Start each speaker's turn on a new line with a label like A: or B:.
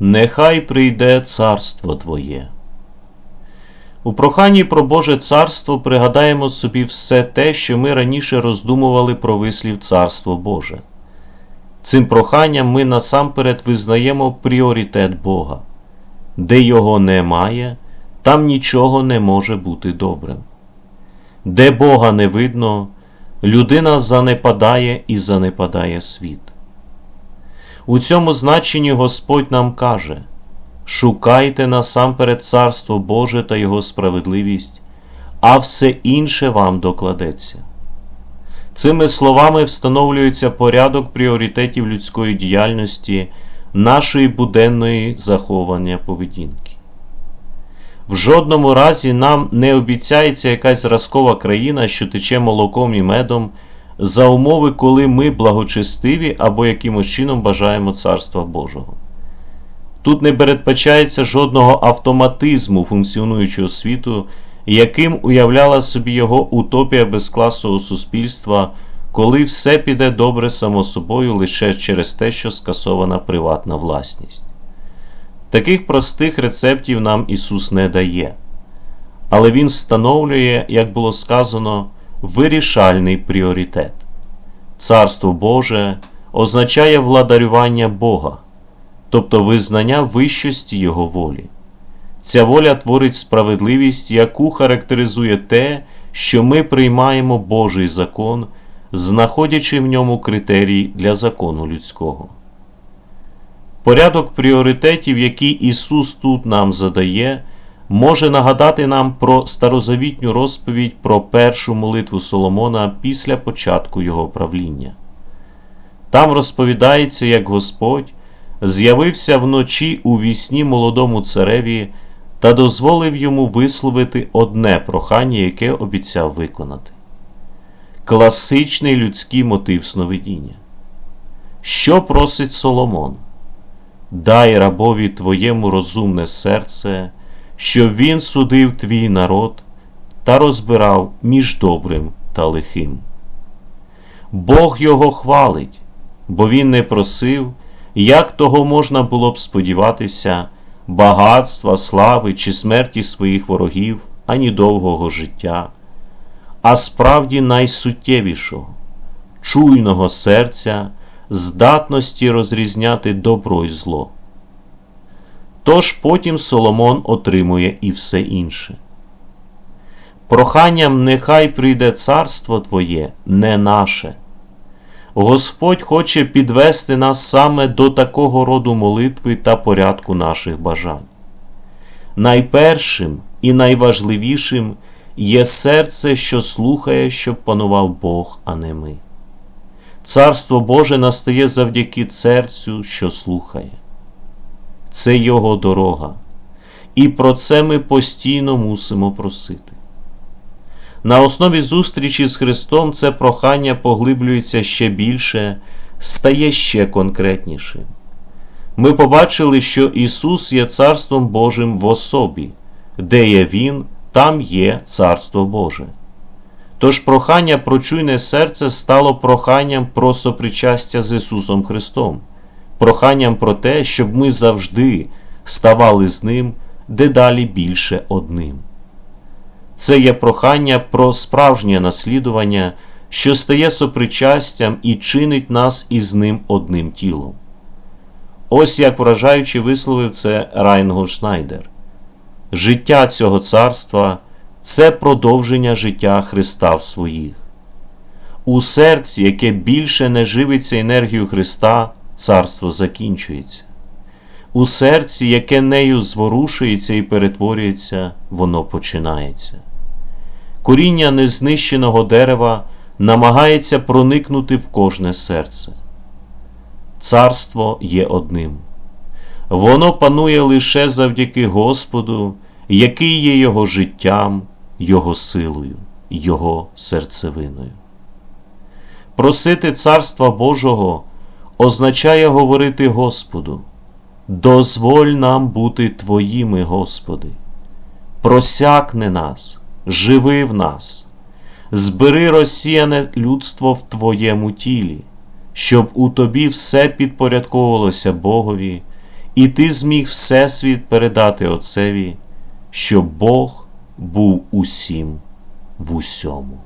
A: нехай прийде царство Твоє. У проханні про Боже царство пригадаємо собі все те, що ми раніше роздумували про вислів Царство Боже. Цим проханням ми насамперед визнаємо пріоритет Бога. Де його немає, там нічого не може бути добрим. Де Бога не видно, людина занепадає і занепадає світ. У цьому значенні Господь нам каже Шукайте насамперед Царство Боже та Його справедливість, а все інше вам докладеться. Цими словами встановлюється порядок пріоритетів людської діяльності, нашої буденної заховання поведінки. В жодному разі нам не обіцяється якась зразкова країна, що тече молоком і медом, за умови, коли ми благочестиві або якимось чином бажаємо Царства Божого. Тут не передбачається жодного автоматизму функціонуючого світу, яким уявляла собі його утопія безкласового суспільства, коли все піде добре само собою лише через те, що скасована приватна власність. Таких простих рецептів нам Ісус не дає, але Він встановлює, як було сказано, вирішальний пріоритет. Царство Боже означає владарювання Бога, тобто визнання вищості Його волі. Ця воля творить справедливість, яку характеризує те, що ми приймаємо Божий закон, знаходячи в ньому критерій для закону людського. Порядок пріоритетів, який Ісус тут нам задає, може нагадати нам про старозавітню розповідь про першу молитву Соломона після початку його правління. Там розповідається, як Господь з'явився вночі у вісні молодому цареві та дозволив йому висловити одне прохання, яке обіцяв виконати. Класичний людський мотив сновидіння. Що просить Соломон? Дай рабові твоєму розумне серце, щоб він судив твій народ та розбирав між добрим та лихим. Бог його хвалить, бо він не просив, як того можна було б сподіватися, багатства, слави чи смерті своїх ворогів, ані довгого життя, а справді найсуттєвішого, чуйного серця, здатності розрізняти добро й зло. Тож потім Соломон отримує і все інше. Проханням нехай прийде царство Твоє, не наше. Господь хоче підвести нас саме до такого роду молитви та порядку наших бажань. Найпершим і найважливішим є серце, що слухає, щоб панував Бог, а не ми. Царство Боже настає завдяки серцю, що слухає. Це Його дорога, і про це ми постійно мусимо просити. На основі зустрічі з Христом це прохання поглиблюється ще більше, стає ще конкретнішим. Ми побачили, що Ісус є Царством Божим в особі, де є Він, там є Царство Боже. Тож прохання про чуйне серце стало проханням про сопричастя з Ісусом Христом, проханням про те, щоб ми завжди ставали з Ним дедалі більше одним. Це є прохання про справжнє наслідування, що стає сопричастям і чинить нас із ним одним тілом. Ось як вражаючи висловив це Райнгольд Шнайдер. Життя цього царства це продовження життя Христа в своїх. У серці, яке більше не живиться енергією Христа, царство закінчується. У серці, яке нею зворушується і перетворюється, воно починається. Коріння незнищеного дерева намагається проникнути в кожне серце. Царство є одним. Воно панує лише завдяки Господу, який є Його життям, Його силою, Його серцевиною. Просити Царства Божого означає говорити Господу. Дозволь нам бути Твоїми, Господи, просякни нас, живи в нас, збери розсіяне людство в Твоєму тілі, щоб у Тобі все підпорядковувалося Богові, і ти зміг Всесвіт передати Отцеві, щоб Бог був усім в усьому.